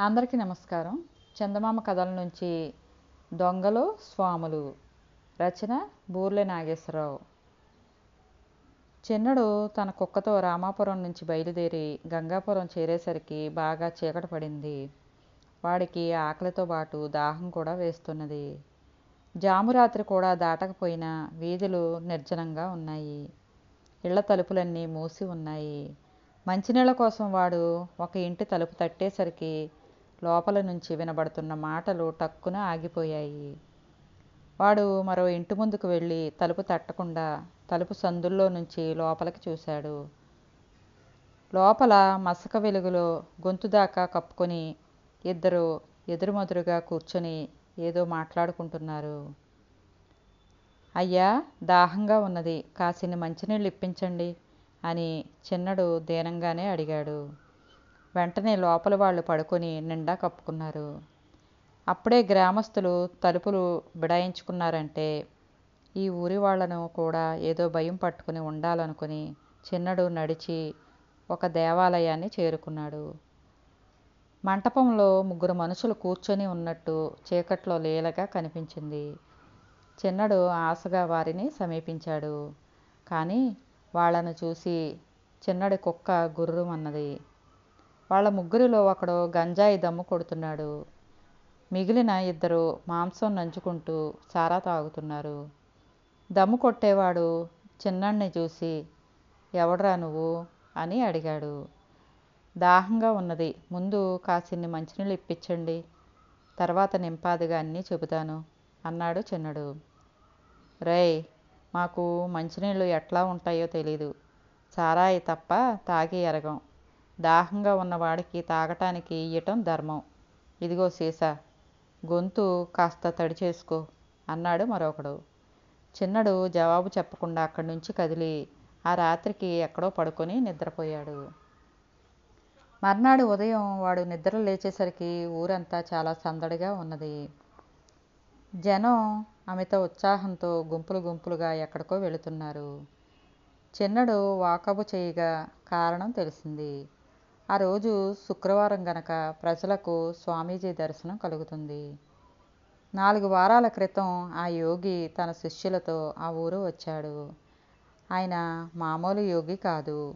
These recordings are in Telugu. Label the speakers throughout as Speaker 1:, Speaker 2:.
Speaker 1: అందరికీ నమస్కారం. చందమామ కథల నుంచి దొంగలు స్వాములు. రచన బూర్లె నాగేశ్వరరావు. చిన్నడు తన కుక్కతో రామాపురం నుంచి బయలుదేరి గంగాపురం చేరేసరికి బాగా చీకటి పడింది. వాడికి ఆకలితో పాటు దాహం కూడా వేస్తున్నది. జామురాత్రి కూడా దాటకపోయినా వీధులు నిర్జనంగా ఉన్నాయి. ఇళ్ళ తలుపులన్నీ మూసి ఉన్నాయి. మంచినీళ్ళ కోసం వాడు ఒక ఇంటి తలుపు తట్టేసరికి లోపల నుంచి వినబడుతున్న మాటలు టక్కున ఆగిపోయాయి. వాడు మరో ఇంటి ముందుకు వెళ్ళి తలుపు తట్టకుండా తలుపు సందుల్లో నుంచి లోపలికి చూశాడు. లోపల మసక వెలుగులో గొంతు దాకా కప్పుకొని ఇద్దరు ఎదురుమదురుగా కూర్చొని ఏదో మాట్లాడుకుంటున్నారు. అయ్యా దాహంగా ఉన్నది. కాసిని మంచినీళ్ళు ఇప్పించండి అని చిన్నడు దీనంగానే అడిగాడు. వెంటనే లోపల వాళ్ళు పడుకొని నిండా కప్పుకున్నారు. అప్పుడే గ్రామస్తులు తలుపులు బిడాయించుకున్నారంటే ఈ ఊరి వాళ్ళను కూడా ఏదో భయం పట్టుకుని ఉండాలనుకుని చిన్నడు నడిచి ఒక దేవాలయాన్ని చేరుకున్నాడు. మంటపంలో ముగ్గురు మనుషులు కూర్చొని ఉన్నట్టు చీకట్లో లీలగా కనిపించింది. చిన్నడు ఆశగా వారిని సమీపించాడు. కానీ వాళ్ళను చూసి చిన్నడి కుక్క గుర్రుమన్నది. వాళ్ళ ముగ్గురిలో ఒకడు గంజాయి దమ్ము కొడుతున్నాడు. మిగిలిన ఇద్దరు మాంసం నంచుకుంటూ సారా తాగుతున్నారు. దమ్ము కొట్టేవాడు చిన్నడిని చూసి ఎవడ్రా నువ్వు? అని అడిగాడు. దాహంగా ఉన్నది. ముందు కాసిన్ని మంచినీళ్ళు ఇప్పించండి. తర్వాత నింపాదిగా అన్నీ చెబుతాను అన్నాడు చిన్నడు. రేయ్ మాకు మంచినీళ్ళు ఎట్లా ఉంటాయో తెలీదు. సారాయి తప్ప తాగి ఎరగం. దాహంగా ఉన్నవాడికి తాగటానికి ఇయ్యటం ధర్మం. ఇదిగో సీసా గొంతు కాస్త తడి చేసుకో అన్నాడు మరొకడు. చిన్నడు జవాబు చెప్పకుండా అక్కడి నుంచి కదిలి ఆ రాత్రికి ఎక్కడో పడుకొని నిద్రపోయాడు. మర్నాడు ఉదయం వాడు నిద్ర లేచేసరికి ఊరంతా చాలా సందడిగా ఉన్నది. జనం అమిత ఉత్సాహంతో గుంపులు గుంపులుగా ఎక్కడికో వెళుతున్నారు. చిన్నడు వాకబు చేయగా కారణం తెలిసింది. ఆ రోజు శుక్రవారం గనక ప్రజలకు స్వామీజీ దర్శనం కలుగుతుంది. నాలుగు వారాల క్రితం ఆ యోగి తన శిష్యులతో ఆ ఊరు వచ్చాడు. ఆయన మామూలు యోగి కాదు.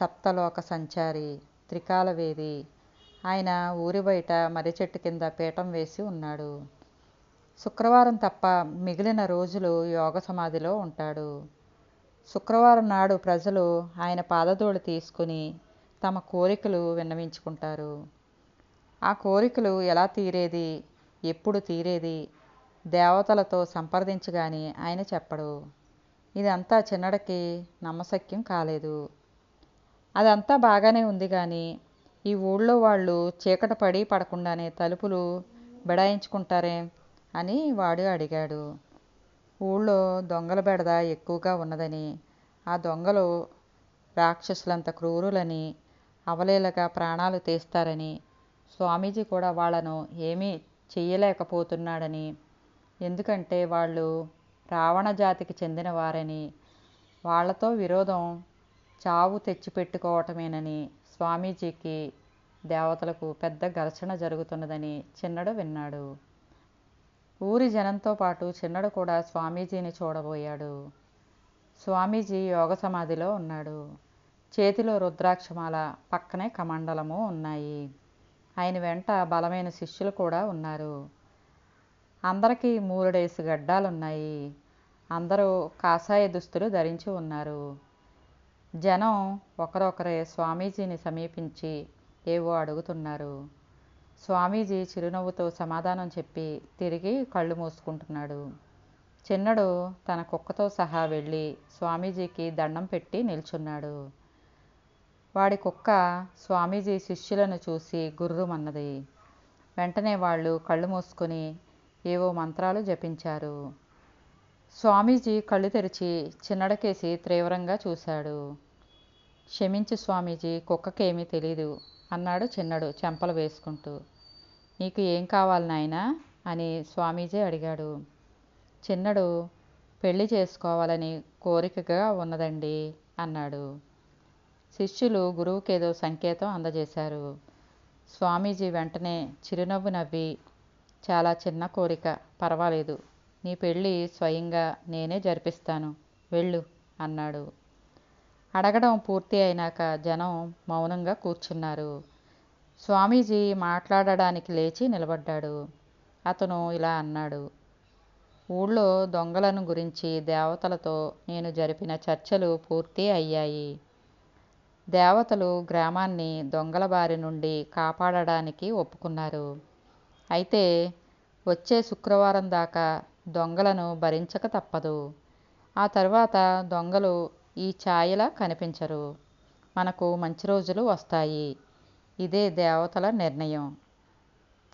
Speaker 1: సప్తలోక సంచారి త్రికాలవేది. ఆయన ఊరి బయట మర్రి చెట్టు కింద పీఠం వేసి ఉన్నాడు. శుక్రవారం తప్ప మిగిలిన రోజులు యోగ సమాధిలో ఉంటాడు. శుక్రవారం నాడు ప్రజలు ఆయన పాదధూళి తీసుకుని తమ కోరికలు విన్నవించుకుంటారు. ఆ కోరికలు ఎలా తీరేది? ఎప్పుడు తీరేది? దేవతలతో సంప్రదించగాని ఆయన చెప్పడు. ఇదంతా చిన్నడికి నమ్మశక్యం కాలేదు. అదంతా బాగానే ఉంది కానీ ఈ ఊళ్ళో వాళ్ళు చీకట పడి పడకుండానే తలుపులు బిడాయించుకుంటారే అని వాడు అడిగాడు. ఊళ్ళో దొంగల బెడద ఎక్కువగా ఉన్నదని ఆ దొంగలు రాక్షసులంత క్రూరులని అవలేలగా ప్రాణాలు తీస్తారని స్వామీజీ కూడా వాళ్ళను ఏమీ చెయ్యలేకపోతున్నాడని ఎందుకంటే వాళ్ళు రావణ జాతికి చెందిన వారని వాళ్ళతో విరోధం చావు తెచ్చిపెట్టుకోవటమేనని స్వామీజీకి దేవతలకు పెద్ద ఘర్షణ జరుగుతున్నదని చిన్నడు విన్నాడు. ఊరి జనంతో పాటు చిన్నడు కూడా స్వామీజీని చూడబోయాడు. స్వామీజీ యోగ సమాధిలో ఉన్నాడు. చేతిలో రుద్రాక్షమాల పక్కనే కమండలము ఉన్నాయి. ఆయన వెంట బలమైన శిష్యులు కూడా ఉన్నారు. అందరికీ మూరుడేసి గడ్డాలున్నాయి. అందరూ కాషాయ దుస్తులు ధరించి ఉన్నారు. జనం ఒకరొకరే స్వామీజీని సమీపించి ఏవో అడుగుతున్నారు. స్వామీజీ చిరునవ్వుతో సమాధానం చెప్పి తిరిగి కళ్ళు మూసుకుంటున్నాడు. చిన్నడు తన కుక్కతో సహా వెళ్ళి స్వామీజీకి దండం పెట్టి నిల్చున్నాడు. వాడి కుక్క స్వామీజీ శిష్యులను చూసి గుర్రుమన్నది. వెంటనే వాళ్ళు కళ్ళు మూసుకొని ఏవో మంత్రాలు జపించారు. స్వామీజీ కళ్ళు తెరిచి చిన్నడకేసి తీవ్రంగా చూశాడు. క్షమించు స్వామీజీ కుక్కకేమీ తెలీదు అన్నాడు చిన్నడు చెంపలు వేసుకుంటూ. నీకు ఏం కావాలి నాయనా? అని స్వామీజీ అడిగాడు. చిన్నడు పెళ్ళి చేసుకోవాలని కోరికగా ఉన్నదండి అన్నాడు. శిష్యులు గురువుకేదో సంకేతం అందజేశారు. స్వామీజీ వెంటనే చిరునవ్వు నవ్వి చాలా చిన్న కోరిక పర్వాలేదు. నీ పెళ్ళి స్వయంగా నేనే జరిపిస్తాను. వెళ్ళు అన్నాడు. అడగడం పూర్తి అయినాక జనం మౌనంగా కూర్చున్నారు. స్వామీజీ మాట్లాడడానికి లేచి నిలబడ్డాడు. అతను ఇలా అన్నాడు ఊళ్ళో దొంగలను గురించి దేవతలతో నేను జరిపిన చర్చలు పూర్తి అయ్యాయి. దేవతలు గ్రామాన్ని దొంగల బారి నుండి కాపాడడానికి ఒప్పుకున్నారు. అయితే వచ్చే శుక్రవారం దాకా దొంగలను భరించక తప్పదు. ఆ తర్వాత దొంగలు ఈ ఛాయలా కనిపించరు. మనకు మంచి రోజులు వస్తాయి. ఇదే దేవతల నిర్ణయం.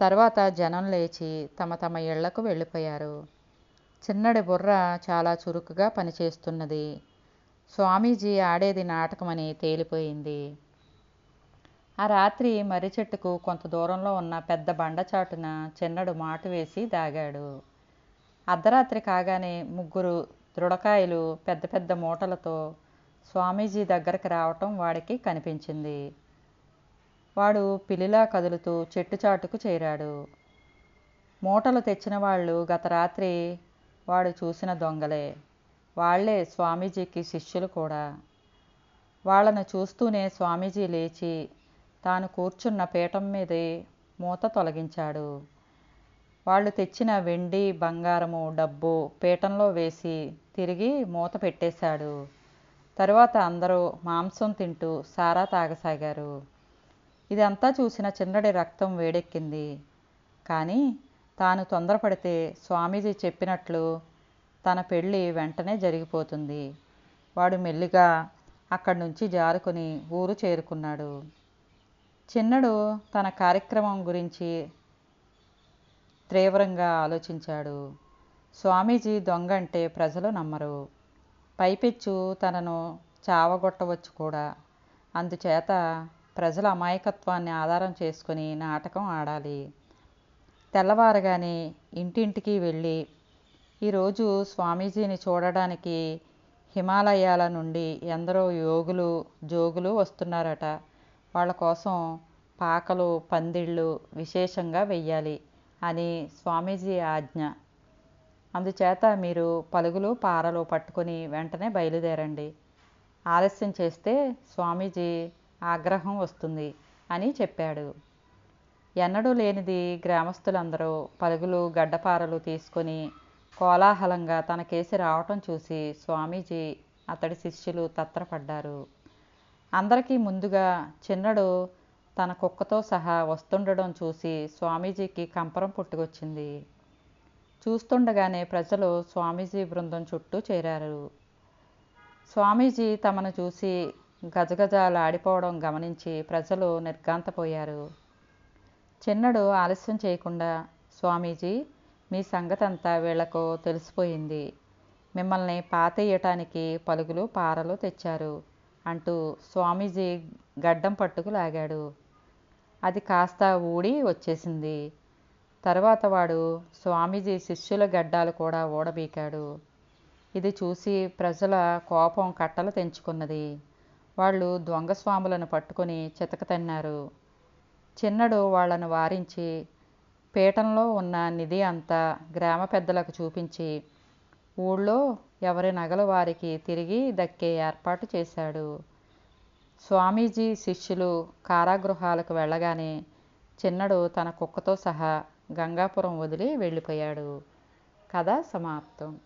Speaker 1: తర్వాత జనం లేచి తమ తమ ఇళ్ళకు వెళ్ళిపోయారు. చిన్నడి బుర్ర చాలా చురుకుగా పనిచేస్తున్నది. స్వామీజీ ఆడేది నాటకమని తేలిపోయింది. ఆ రాత్రి మర్రి చెట్టుకు కొంత దూరంలో ఉన్న పెద్ద బండచాటున చిన్నడు మాటు వేసి దాగాడు. అర్ధరాత్రి కాగానే ముగ్గురు దృఢకాయలు పెద్ద పెద్ద మూటలతో స్వామీజీ దగ్గరికి రావటం వాడికి కనిపించింది. వాడు పిల్లిలా కదులుతూ చెట్టు చాటుకు చేరాడు. మూటలు తెచ్చిన వాళ్ళు గత రాత్రి వాడు చూసిన దొంగలే. వాళ్ళే స్వామీజీకి శిష్యులు కూడా. వాళ్ళను చూస్తూనే స్వామీజీ లేచి తాను కూర్చున్న పీఠం మీదే మూత తొలగించాడు. వాళ్ళు తెచ్చిన వెండి బంగారము డబ్బు పీఠంలో వేసి తిరిగి మూత పెట్టేశాడు. తరువాత అందరూ మాంసం తింటూ సారా తాగసాగారు. ఇదంతా చూసిన చిన్నడి రక్తం వేడెక్కింది. కానీ తాను తొందరపడితే స్వామీజీ చెప్పినట్లు తన పెళ్ళి వెంటనే జరిగిపోతుంది. వాడు మెల్లిగా అక్కడి నుంచి జారుకొని ఊరు చేరుకున్నాడు. చిన్నడు తన కార్యక్రమం గురించి తీవ్రంగా ఆలోచించాడు. స్వామీజీ దొంగ అంటే ప్రజలు నమ్మరు. పైపెచ్చు తనను చావగొట్టవచ్చు కూడా. అందుచేత ప్రజల అమాయకత్వాన్ని ఆధారం చేసుకుని నాటకం ఆడాలి. తెల్లవారగానే ఇంటింటికి వెళ్ళి ఈరోజు స్వామీజీని చూడడానికి హిమాలయాల నుండి ఎందరో యోగులు జోగులు వస్తున్నారట. వాళ్ళ కోసం పాకలు పందిళ్ళు విశేషంగా వెయ్యాలి అని స్వామీజీ ఆజ్ఞ. అందుచేత మీరు పలుగులు పారలు పట్టుకొని వెంటనే బయలుదేరండి. ఆలస్యం చేస్తే స్వామీజీ ఆగ్రహం వస్తుంది అని చెప్పాడు. ఎన్నడూ లేనిది గ్రామస్తులందరూ పలుగులు గడ్డపారలు తీసుకొని కోలాహలంగా తన కేసి రావటం చూసి స్వామీజీ అతడి శిష్యులు తత్తరపడ్డారు. అందరికీ ముందుగా చిన్నడు తన కుక్కతో సహా వస్తుండడం చూసి స్వామీజీకి కంపరం పుట్టుకొచ్చింది. చూస్తుండగానే ప్రజలు స్వామీజీ బృందం చుట్టూ చేరారు. స్వామీజీ తమను చూసి గజగజలాడిపోవడం గమనించి ప్రజలు నిర్గాంతపోయారు చిన్నడు ఆలస్యం చేయకుండా స్వామీజీ మీ సంగతంతా వీళ్ళకు తెలిసిపోయింది. మిమ్మల్ని పాతేయటానికి పలుగులు పారలు తెచ్చారు అంటూ స్వామీజీ గడ్డం పట్టుకు లాగాడు. అది కాస్త ఊడి వచ్చేసింది. తర్వాత వాడు స్వామీజీ శిష్యుల గడ్డాలు కూడా ఊడబీకాడు. ఇది చూసి ప్రజల కోపం కట్టలు తెంచుకున్నది. వాళ్ళు దొంగ స్వాములను పట్టుకొని చితకతన్నారు. చిన్నడు వాళ్ళను వారించి పీఠంలో ఉన్న నిధి అంతా గ్రామ పెద్దలకు చూపించి ఊళ్ళో ఎవరి నగలు వారికి తిరిగి దక్కే ఏర్పాటు చేశాడు. స్వామీజీ శిష్యులు కారాగృహాలకు వెళ్ళగానే చిన్నడు తన కుక్కతో సహా గంగాపురం వదిలి వెళ్ళిపోయాడు. కథ సమాప్తం.